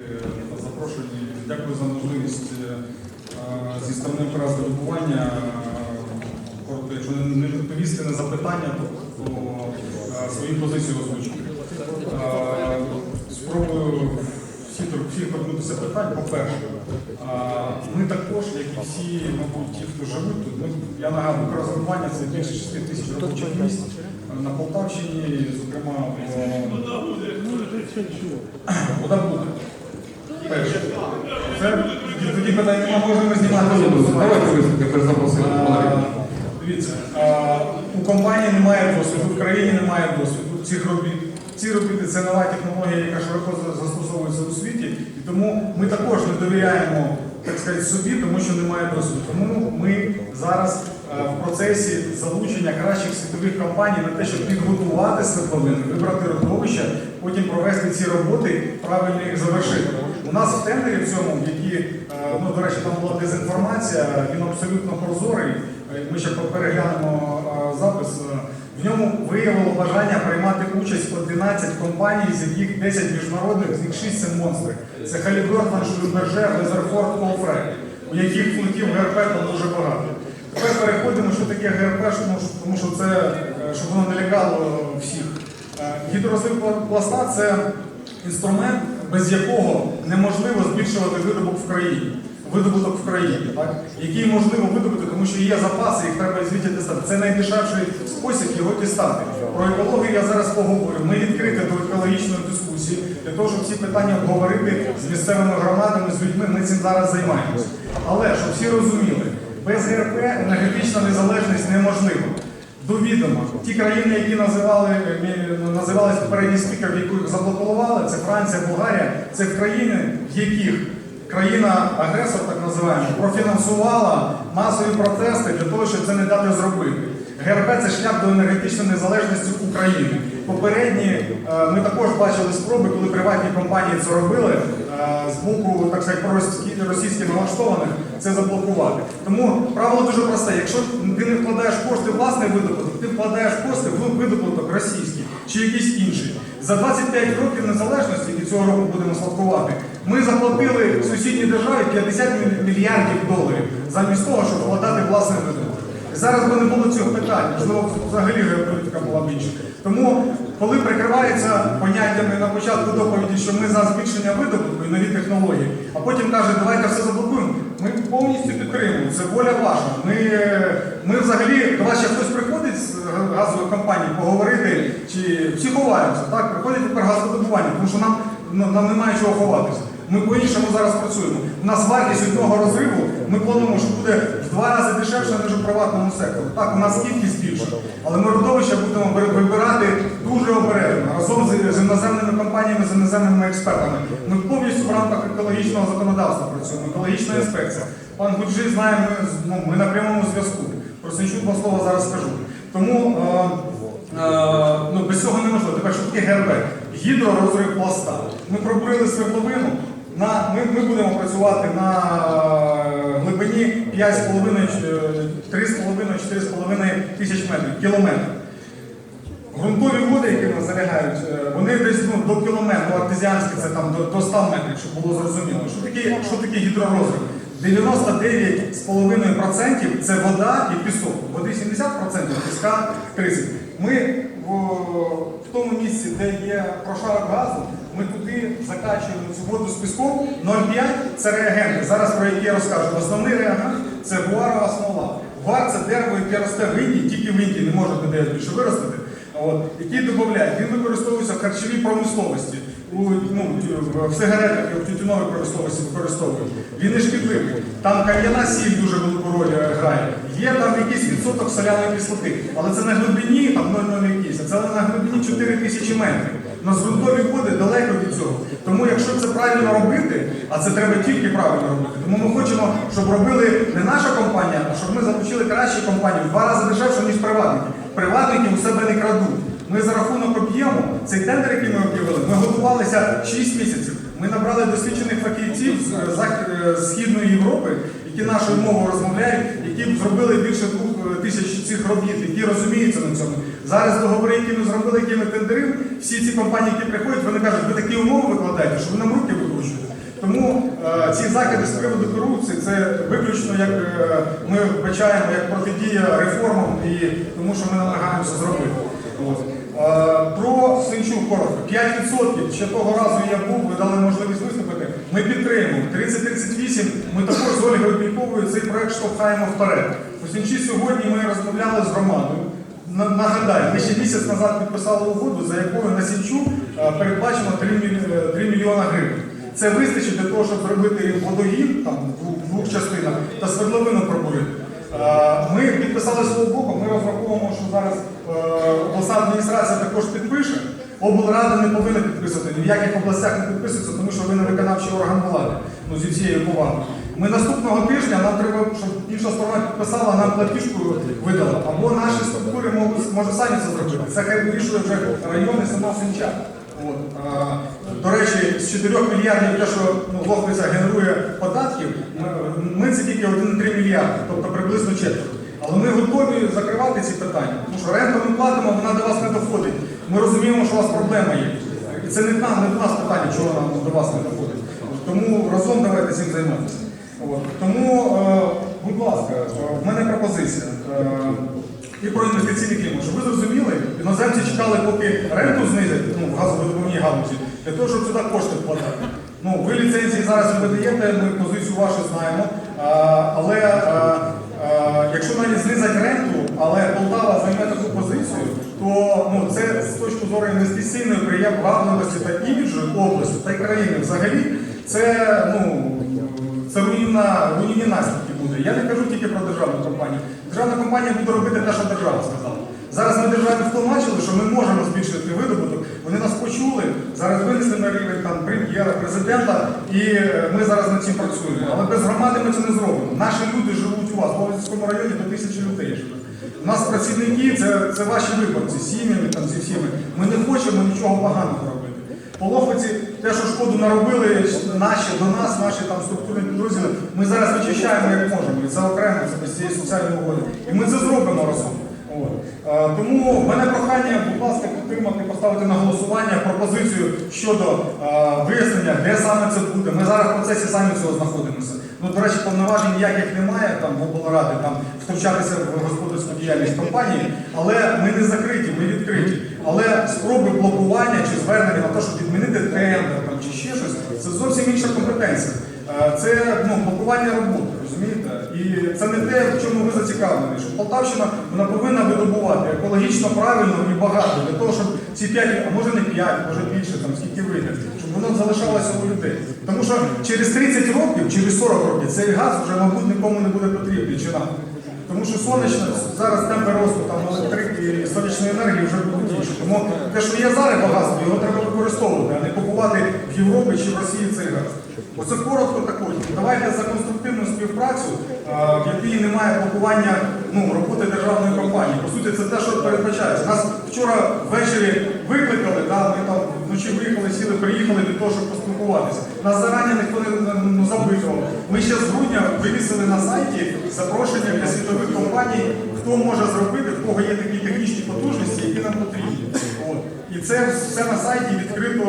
Е, запрошені. Дякую за можливість е, е, зі сторони операздобування коротко, якщо не відповісти на запитання, то, е, свої позиції озвучити. Е, Спробую всіх торкнутися питань. По-перше, е, ми також, як і всі, мабуть, ті, хто живуть тут, ми, я нагадую, операздобування це більше 6 тисяч робочих місць е, на Полтавщині, зокрема Вода буде. Перше. Це тоді питання немає, можемо знімати. Давайте ви тепер запросили Дивіться, у компанії немає досвіду, в країні немає досвіду цих робіт. Ці робіти це нова технологія, яка широко застосовується у світі, і тому ми також не довіряємо так сказати, собі, тому що немає досвіду. Тому ми зараз в процесі залучення кращих світових компаній на те, щоб підготувати свердловини, вибрати родовища, потім провести ці роботи, правильно їх завершити. У нас в тендері в цьому, які, е, ну, до речі, там була дезінформація, він абсолютно прозорий. Е, Ми ще переглянемо е, запис. В ньому виявило бажання приймати участь 11 компаній, з яких 10 міжнародних, з них 6 це монстри. Це Халібертон, Шульберже, Лезерфорд, Олфред, у яких фунтів ГРП там дуже багато. Тепер переходимо, що таке ГРП, тому що- це, щоб воно не лякало всіх. Гідрозлив пласта це інструмент, без якого неможливо збільшувати видобуток в країні. Видобуток в країні, так? який можливо видобути, тому що є запаси, їх треба звідти дістати. Це найдешевший спосіб його дістати. Про екологію я зараз поговорю. Ми відкриті до екологічної дискусії для того, щоб ці питання обговорити з місцевими громадами, з людьми. Ми цим зараз займаємося. Але щоб всі розуміли, без ГРП енергетична незалежність неможлива. До відома, ті країни, які називали, е, називались попередні спікери, які заблокували, це Франція, Болгарія, це країни, в яких країна-агресор, так називаємо, профінансувала масові протести для того, щоб це не дати зробити. ГРП це шлях до енергетичної незалежності України. Попередні е, ми також бачили спроби, коли приватні компанії це робили е, з боку, так сказати, російських налаштованих це заблокувати. Тому правило дуже просте. Якщо ти не вкладаєш кошти власний видобуток, ти вкладаєш кошти в видобуток російський чи якийсь інший. За 25 років незалежності, і цього року будемо святкувати, ми заплатили сусідній державі 50 мільярдів доларів замість того, щоб вкладати власний видобуток. Зараз би не було цього питання, можливо, взагалі геополітика була б інша. Тому, коли прикривається поняттями на початку доповіді, що ми за збільшення видобутку і нові технології, а потім кажуть, давайте все заблокуємо, ми повністю підтримуємо. Це воля ваша. Ми, ми взагалі до вас ще хтось приходить з газових компаній поговорити, чи всі ховаються. Так, приходять тепер газодобування, тому що нам, ну, нам немає чого ховатися. Ми по-іншому зараз працюємо. У нас вартість одного розриву, ми плануємо, що буде в два рази дешевше, ніж у приватному секторі. Так, у нас кількість більша, але ми родовища будемо ви- вибирати дуже обережно разом з, з іноземними компаніями, з іноземними експертами. Ми повністю в рамках екологічного законодавства працюємо, екологічна інспекція. Пан Гуджи знає, ми, ну, ми на прямому зв'язку. Про Сенчук два слова зараз скажу. Тому е, е, ну, без цього неможливо. Тепер що таке ГРБ? Гідророзрив пласта. Ми пробурили свердловину. На, ми, ми будемо працювати на е, глибині 5,5, е, 3,5-4,5 тисяч метрів, кілометр. Грунтові води, які нас залягають, е, вони десь ну, до кілометра, артезіанські це там до, до 100 метрів, щоб було зрозуміло. Що таке, що таке гідророзрив? 99,5% це вода і пісок. Води 70%, піска 30%. Ми в, в тому місці, де є прошарок газу, ми туди закачуємо цю воду з піском 0,5 це реагенти. Зараз про які я розкажу. Основний реагент це гуарова смола. Гуар це дерево, яке росте в Індії, тільки в Індії не може ніде більше виростити. От, який додають. Він використовується в харчовій промисловості, у, ну, в сигаретах і в тютюновій промисловості використовують. Він не шкідливий. Там кам'яна сіль дуже велику роль е, грає. Є там якийсь відсоток соляної кислоти, але це на глибині, там 0,0 якийсь, а це на глибині 4 тисячі метрів. На ґрунтові води далеко від цього. Тому якщо це правильно робити, а це треба тільки правильно робити, тому ми хочемо, щоб робили не наша компанія, а щоб ми залучили кращі компанії в два рази дешевше, ніж приватники. Приватники у себе не крадуть. Ми за рахунок об'єму, цей тендер, який ми об'явили, ми готувалися 6 місяців. Ми набрали досвідчених фахівців з, е, е, Східної Європи, які нашою мовою розмовляють, які зробили більше двох е, тисяч цих робіт, які розуміються на цьому. Зараз договори, які ми зробили, які ми тендерив, всі ці компанії, які приходять, вони кажуть, ви такі умови викладаєте, що ви нам руки викручуєте. е, ці закиди з приводу корупції це виключно як е, ми вбачаємо як протидія реформам і тому, що ми намагаємося зробити. Е, Про Сенчук коротко. 5% ще того разу я був, ви дали можливість виступити. Ми підтримуємо. 3038 ми також з Ольгою Більковою цей проект штовхаємо вперед. У Сенчі сьогодні ми розмовляли з громадою. Нагадаю, ми ще місяць назад підписали угоду, за якою на Сінчу е, передбачено 3, міль- е, 3 мільйона гривень. Це вистачить для того, щоб зробити водогін там, в двох- частинах та свердловину пробурити. Е, Ми підписали свого боку, ми розраховуємо, що зараз е, обласна адміністрація також підпише. Облрада не повинна підписувати, ні в яких областях не підписується, тому що ви не виконавчий орган влади, ну зі всією повагою. Ми наступного тижня нам треба, щоб інша сторона підписала, нам платіжку видала. Або наші структури можуть, може самі це зробити. Це хай вирішує вже райони сама Сенча. От. А, До речі, з 4 мільярдів, те, що ну, Лохвиця генерує податків, ми, це тільки 1,3 мільярди, тобто приблизно четверть. Але ми готові закривати ці питання, тому що ренту ми платимо, вона до вас не доходить. Ми розуміємо, що у вас проблема є. І це не, нам, не до нас питання, чого нам до вас не доходить. Тому разом давайте цим займатися. От. Тому, е, будь ласка, е, в мене пропозиція. Е, і про інвестиційний клімат. Щоб ви зрозуміли, іноземці чекали, поки ренту знизять ну, в газовидобувній галузі, для того, щоб сюди кошти вкладати. Ну, ви ліцензії зараз не видаєте, ми позицію вашу знаємо. А, але а, а, якщо навіть знизять ренту, але Полтава займе таку позицію, то ну, це з точки зору інвестиційної привабливості та іміджу області та й країни взагалі, це ну, це руїна, руйнівні наслідки буде. Я не кажу тільки про державну компанію. Державна компанія буде робити те, що держава сказала. Зараз ми державі втлумачили, що ми можемо збільшити видобуток. Вони нас почули, зараз винесли на рівень там прем'єра, президента, і е, ми зараз над цим працюємо. Але без громади ми це не зробимо. Наші люди живуть у вас, в Ловицькому районі до тисячі людей. У нас працівники це, це ваші виборці, сім'ями там зі всіми. Ми не хочемо нічого поганого робити. Полохвиці, те, що шкоду наробили наші до нас, наші там структурні підрозділи, ми зараз вичищаємо як можемо. І це окремо, це без цієї соціальної угоди. І ми це зробимо разом. Е, Тому в мене прохання, будь ласка, підтримати, поставити на голосування пропозицію щодо е, вияснення, де саме це буде. Ми зараз в процесі самі цього знаходимося. Ну, до речі, повноважень ніяких немає там в облради там втручатися в господарську діяльність компанії, але ми не закриті, ми відкриті. Але спроби блокування чи звернення на те, щоб відмінити тендер там, чи ще щось, це зовсім інша компетенція. Це ну, блокування роботи, розумієте? І це не те, в чому ви зацікавлені. Що Полтавщина вона повинна видобувати екологічно правильно і багато для того, щоб ці 5, а може не 5, може більше, там скільки вийде, щоб воно залишалося у людей. Тому що через 30 років, через 40 років цей газ вже, мабуть, нікому не буде потрібний чи нам. Тому що сонячне зараз темпи росту там сонячної енергії вже будуть інші. Тому те, що є зараз багатство, його треба використовувати, а не купувати в Європі чи в Росії цей газ. Оце коротко також. Давайте за конструктивну співпрацю, в якій немає блокування ну, роботи державної компанії. По суті, це те, що передбачається. Нас вчора ввечері викликали, да, ми там вночі виїхали, сіли, приїхали для того, щоб поспілкуватися. Нас зарані ніхто не, не запитував. Ми ще з грудня вивісили на сайті запрошення для світових компаній, хто може зробити, кого є такі технічні потужності, які нам потрібні. От. І це все на сайті відкрито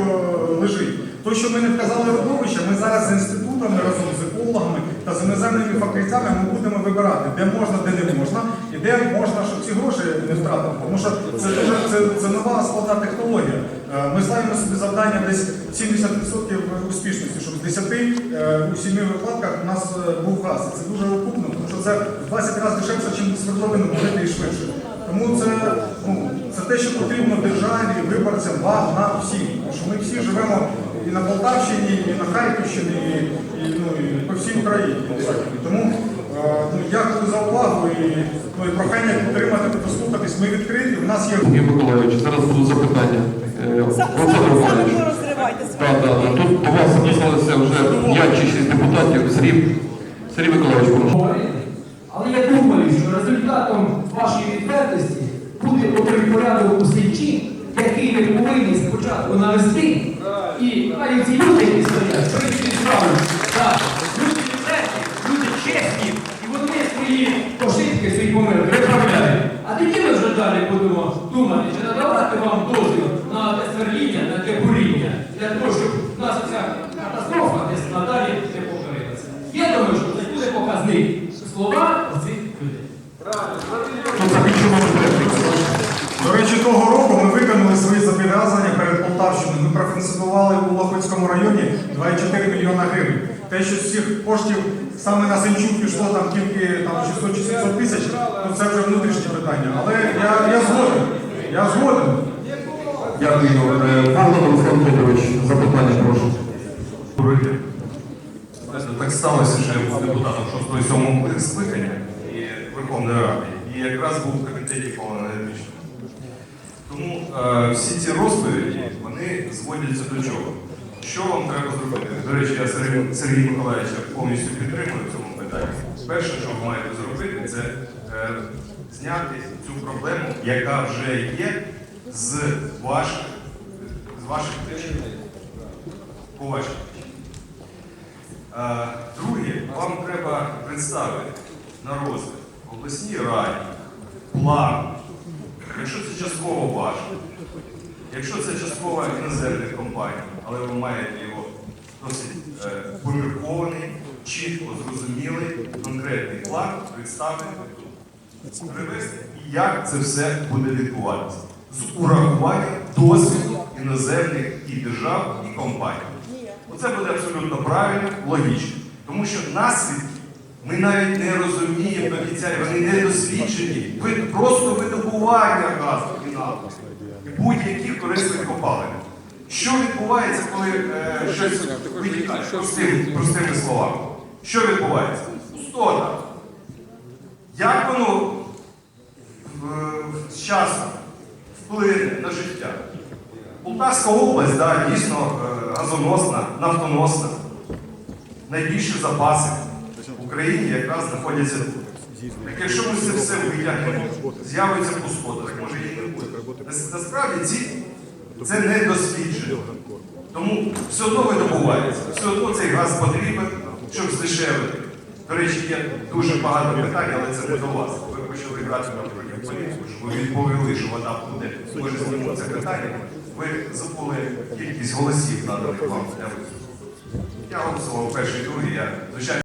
лежить. То, що ми не вказали родовища, ми зараз з інститутами разом з екологами та з іноземними фахівцями ми будемо вибирати, де можна, де не можна, і де можна, щоб ці гроші не втратити. Тому що це дуже це, це нова складна технологія. Е, Ми ставимо собі завдання десь 70% успішності, щоб з 10 е, у 7 випадках у нас е, був газ. Це дуже окупно, тому що це в 20 разів дешевше, ніж свердловину болити і швидше. Тому це, ну, це те, що потрібно державі, виборцям, вам, нам всім. Тому що ми всі живемо і на Полтавщині, і на Харківщині, і, і, ну, і по всій Україні. Тому е, ну, дякую за увагу і, ну, і прохання підтримати, послухатись. Ми відкриті. У нас є Сергій Миколаївич, зараз будуть запитання. Е, Так, так. Тут до вас записалися вже 5 чи 6 депутатів. Сергій, Сергій Миколаївич, прошу. говорити. Але я думаю, що результатом вашої відвертості буде той порядок у січі, який ми повинні спочатку навести. І навіть ці люди, які стоять, прийшли принципі, так, люди відверті, люди чесні, і вони свої пошитки, свої помилки виправляють. А тоді ми вже далі будемо думати, чи надавати вам дозвіл на те сверління, на те буріння, для того, щоб нас ця катастрофа десь надалі не повторилася. Полтавщину. У Лохвицькому районі 2,4 мільйона гривень. Те, що з цих коштів саме на Сенчук пішло там тільки там, 600 чи 700 тисяч, ну це вже внутрішнє питання. Але я, я згоден. Я згоден. Дякую. Е, Богдан Руслан Федорович, запитання прошу. Так сталося, що я був депутатом 6-7 скликання і Верховної Ради, і якраз був в комітеті по енергетичному. Тому е, всі ці розповіді вони зводяться до чого? Що вам треба зробити? До речі, я Сергій, Сергій Миколаївича повністю підтримую в цьому питанні. Перше, що ви маєте зробити, це е, зняти цю проблему, яка вже є з ваших, з ваших тижнів. По ваших тижнів. Е, Друге, вам треба представити на розгляд обласній раді план, якщо це частково ваш, якщо це частково іноземних компаній, але ви маєте його досить е, поміркований, чітко зрозумілий, конкретний план представити. Привести, і як це все буде відбуватися з урахуванням досвіду іноземних і держав, і компаній. Оце буде абсолютно правильно, логічно. Тому що наслідки ми навіть не розуміємо вони не досліджені. Ви просто видобування газу і нафти. І будь-яких корисних копалин. Що відбувається, коли е, щось витікає? Простими, простими словами. Що відбувається? Пустота. Як воно в- з часом вплине на життя? Полтавська область, да, дійсно е, газоносна, нафтоносна. Найбільші запаси Україні якраз знаходяться тут. Якщо ми це все витягнемо, з'явиться пустота, так може і не буде. Насправді ці, це не досліджено. Тому все одно видобувається, все одно цей газ потрібен, щоб здешевити. До речі, є дуже багато питань, але це не до вас. Ви почали грати на політику, що ви відповіли, що вода буде. Може, знімемо це питання. Ви забули кількість голосів наданих вам для виступу. Я голосував перший другий, я, звичайно,